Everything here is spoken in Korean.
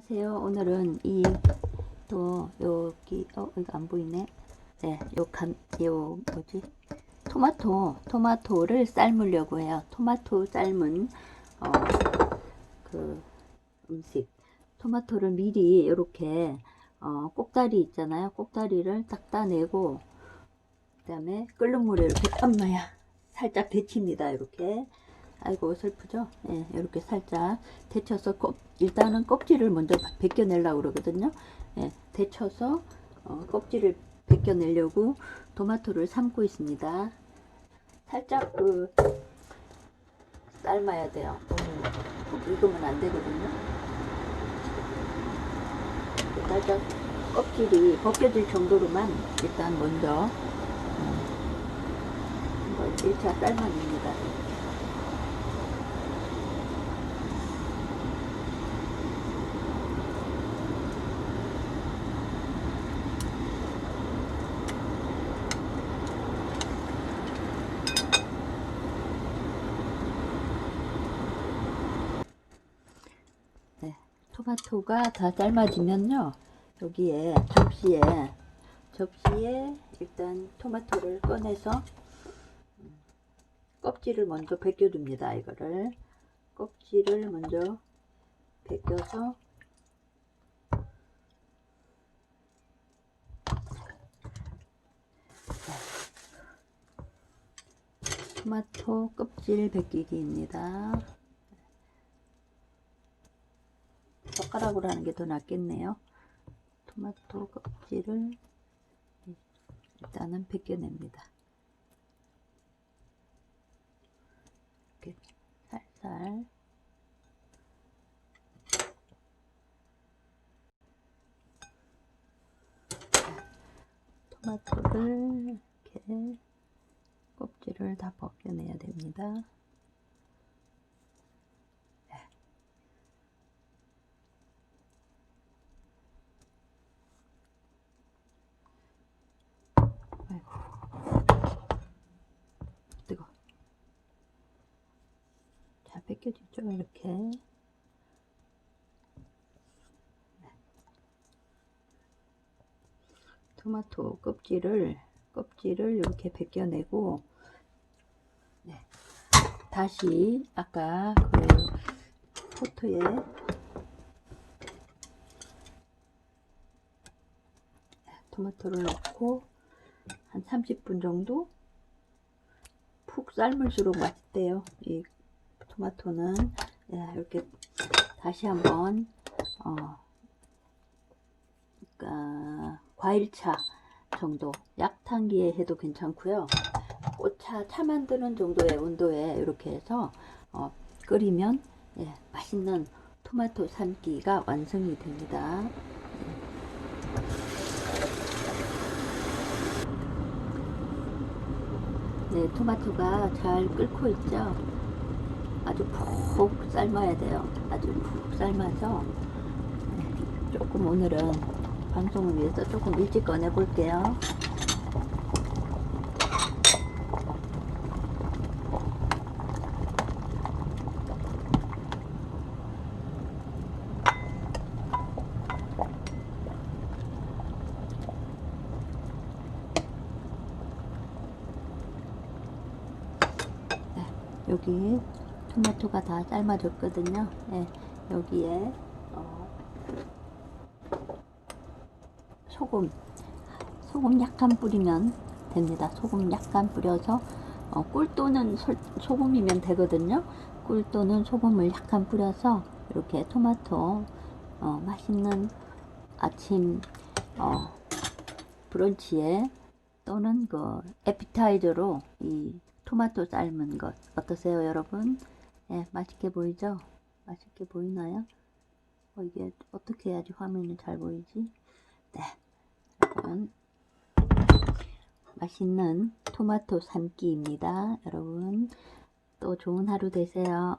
안녕하세요. 오늘은 이 또 여기 어 이거 안 보이네. 네, 요간 요 뭐지? 토마토 토마토를 삶으려고 해요. 토마토 삶은 어 그 음식. 토마토를 미리 이렇게 어 꼭다리 있잖아요. 꼭다리를 딱 따내고 그다음에 끓는 물에 이렇게 엄마야 살짝 데칩니다. 이렇게 아이고 슬프죠? 예, 이렇게 살짝 데쳐서 껍, 일단은 껍질을 먼저 벗겨내려고 그러거든요. 예, 데쳐서 어, 껍질을 벗겨내려고 토마토를 삶고 있습니다. 살짝 그 삶아야 돼요. 푹 익으면 안 되거든요. 살짝 껍질이 벗겨질 정도로만 일단 먼저 음, 이걸 1차 삶아냅니다. 네, 토마토가 다 삶아지면요. 여기에 접시에 접시에 일단 토마토를 꺼내서 음, 껍질을 먼저 벗겨줍니다. 이거를 껍질을 먼저 벗겨서 토마토 껍질 벗기기입니다. 젓가락으로 하는 게 더 낫겠네요. 토마토 껍질을 일단은 벗겨냅니다. 이렇게 살살 토마토를 이렇게 껍질을 다 벗겨내야 됩니다. 아이고 뜨거. 이렇게. 네. 토마토 껍질을 껍질을 이렇게 벗겨내고 네. 다시 아까 그 포트에 토마토를 넣고 한 30분 정도 푹 삶을수록 맛있대요. 이 토마토는 예, 이렇게 다시 한번 어, 그러니까 과일차 정도 약탕기에 해도 괜찮고요. 꽃차 차 만드는 정도의 온도에 이렇게 해서 어, 끓이면 예, 맛있는 토마토 삶기가 완성이 됩니다. 네, 토마토가 잘 끓고 있죠. 아주 푹 삶아야 돼요. 아주 푹 삶아서 네, 조금 오늘은 방송을 위해서 조금 일찍 꺼내 볼게요. 여기 토마토가 다 삶아졌거든요. 예, 여기에 어, 소금, 소금 약간 뿌리면 됩니다. 소금 약간 뿌려서 어, 꿀 또는 소, 소금이면 되거든요. 꿀 또는 소금을 약간 뿌려서 이렇게 토마토 어, 맛있는 아침 어, 브런치에 또는 그 에피타이저로 이 토마토 삶은 것 어떠세요 여러분? 예, 맛있게 보이죠? 맛있게 보이나요? 어, 이게 어떻게 해야지 화면이 잘 보이지? 네, 여러분 맛있는 토마토 삶기입니다. 여러분 또 좋은 하루 되세요.